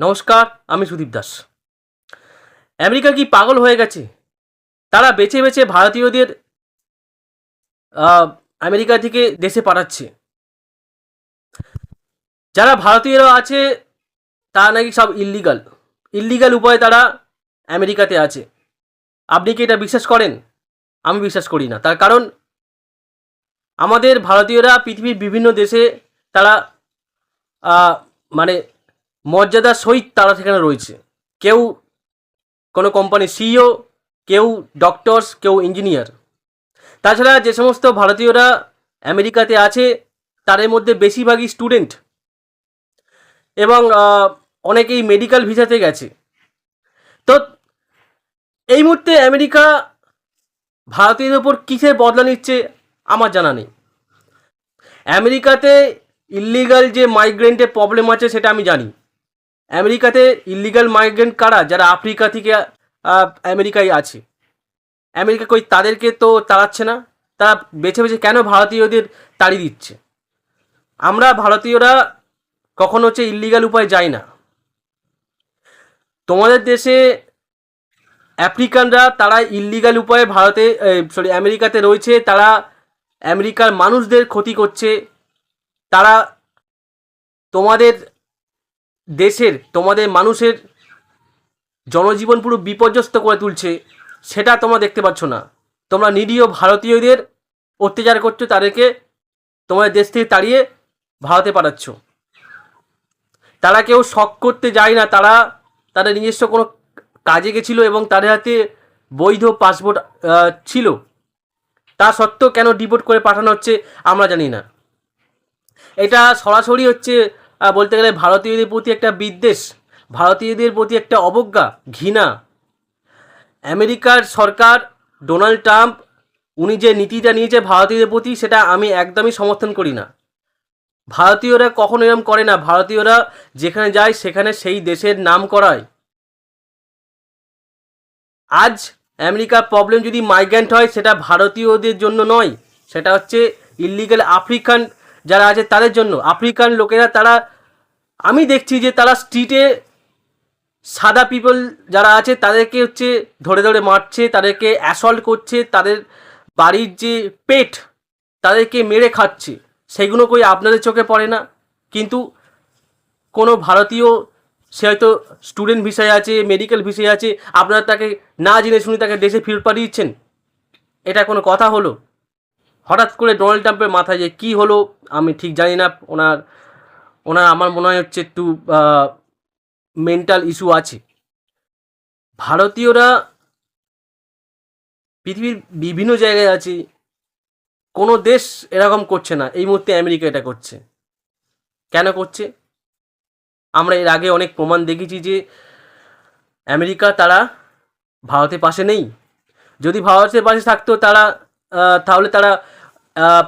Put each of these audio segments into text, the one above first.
নমস্কার, আমি সুদীপ দাস। আমেরিকা কি পাগল হয়ে গেছে? তারা বেছে বেছে ভারতীয়দের আমেরিকা থেকে দেশে পাঠাচ্ছে। যারা ভারতীয়রা আছে, তারা নাকি সব ইল্লিগাল ইল্লিগাল উপায়ে তারা আমেরিকাতে আছে। আপনি কি এটা বিশ্বাস করেন? আমি বিশ্বাস করি না। তার কারণ, আমাদের ভারতীয়রা পৃথিবীর বিভিন্ন দেশে তারা মানে মর্যাদার সহিত তারা সেখানে রয়েছে। কেউ কোনো কোম্পানির সিইও কেউ ডক্টরস কেউ ইঞ্জিনিয়ার তাছাড়া যে সমস্ত ভারতীয়রা আমেরিকাতে আছে, তাদের মধ্যে বেশিরভাগই স্টুডেন্ট এবং অনেকেই মেডিকেল ভিসাতে গেছে। তো এই মুহূর্তে আমেরিকা ভারতীয়দের ওপর কিসের বদলা নিচ্ছে, আমার জানা নেই। আমেরিকাতে ইল্লিগাল যে মাইগ্রেন্টের প্রবলেম আছে, সেটা আমি জানি। আমেরিকাতে ইল্লিগাল মাইগ্রেন্ট কারা? যারা আফ্রিকা থেকে আমেরিকায় আছে। আমেরিকা কই তাদেরকে তো তাড়াচ্ছে না। তারা বেছে বেছে কেন ভারতীয়দের তাড়িয়ে দিচ্ছে? আমরা ভারতীয়রা কখনো হচ্ছে ইল্লিগাল উপায়ে যাই না। তোমাদের দেশে আফ্রিকানরা তারা ইল্লিগাল উপায়ে ভারতে সরি আমেরিকাতে রয়েছে। তারা আমেরিকার মানুষদের ক্ষতি করছে। তারা তোমাদের দেশের, তোমাদের মানুষের জনজীবন পুরো বিপর্যস্ত করে তুলছে, সেটা তোমরা দেখতে পাচ্ছ না। তোমরা নিরীহ ভারতীয়দের অত্যাচার করছ, তাদেরকে তোমাদের দেশ থেকে তাড়িয়ে ভারতে পাঠাচ্ছ। তারা কেউ শখ করতে যায় না, তারা তাদের নিজস্ব কোনো কাজে গেছিল এবং তাদের হাতে বৈধ পাসপোর্ট ছিল। তা সত্ত্বেও কেন ডিপোর্ট করে পাঠানো হচ্ছে, আমরা জানি না। এটা সরাসরি হচ্ছে বলতে গেলে ভারতীয়দের প্রতি একটা বিদ্বেষ, ভারতীয়দের প্রতি একটা অবজ্ঞা, ঘৃণা। আমেরিকার সরকার ডোনাল্ড ট্রাম্প, উনি যে নীতিটা নিয়েছে ভারতীয়দের প্রতি, সেটা আমি একদমই সমর্থন করি না। ভারতীয়রা কখনো এরম করে না। ভারতীয়রা যেখানে যায়, সেখানে সেই দেশের নাম করায়। আজ আমেরিকার প্রবলেম যদি মাইগ্রেন্ট হয়, সেটা ভারতীয়দের জন্য নয়, সেটা হচ্ছে ইল্লিগাল আফ্রিকান যারা আছে তাদের জন্য। আফ্রিকান লোকেরা তারা, আমি দেখছি যে তারা স্ট্রিটে সাদা পিপল যারা আছে তাদেরকে হচ্ছে ধরে ধরে মারছে, তাদেরকে অ্যাসল্ট করছে, তাদের বাড়ির যে পেট তাদেরকে মেরে খাচ্ছে। সেগুলো কই আপনাদের চোখে পড়ে না? কিন্তু কোনো ভারতীয়, সে হয়তো স্টুডেন্ট ভিসায় আছে মেডিকেল ভিসায় আছে, আপনারা তাকে না জেনে শুনে তাকে দেশে ফেরত পাঠিয়েছেন। এটা কোনো কথা হলো? হঠাৎ করে ডোনাল্ড ট্রাম্পের মাথায় যে কী হলো, আমি ঠিক জানি না। ওনার ওনার আমার মনে হয় হচ্ছে একটু মেন্টাল ইস্যু আছে। ভারতীয়রা পৃথিবীর বিভিন্ন জায়গায় আছে, কোনো দেশ এরকম করছে না। এই মুহূর্তে আমেরিকা এটা করছে। কেন করছে? আমরা এর আগে অনেক প্রমাণ দেখেছি যে আমেরিকা তারা ভারতের পাশে নেই। যদি ভারতের পাশে থাকতো তারা তাহলে তারা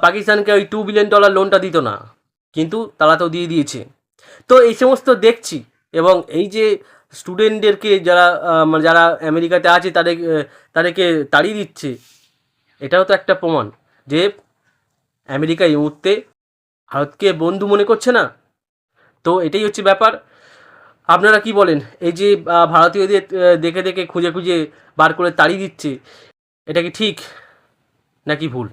পাকিস্তানকে ওই টু বিলিয়ন ডলার লোনটা দিত না। কিন্তু তারা তো দিয়ে দিয়েছে। তো এই সমস্ত দেখছি এবং এই যে স্টুডেন্টদেরকে যারা মানে যারা আমেরিকাতে আছে, তাদের তাদেরকে তাড়িয়ে দিচ্ছে, এটাও তো একটা প্রমাণ যে আমেরিকা এই মুহূর্তে ভারতকে বন্ধু মনে করছে না। তো এটাই হচ্ছে ব্যাপার। আপনারা কি বলেন? এই যে ভারতীয়দের দেখে দেখে খুঁজে খুঁজে বার করে তাড়িয়ে দিচ্ছে, এটা কি ঠিক নাকি ভুল?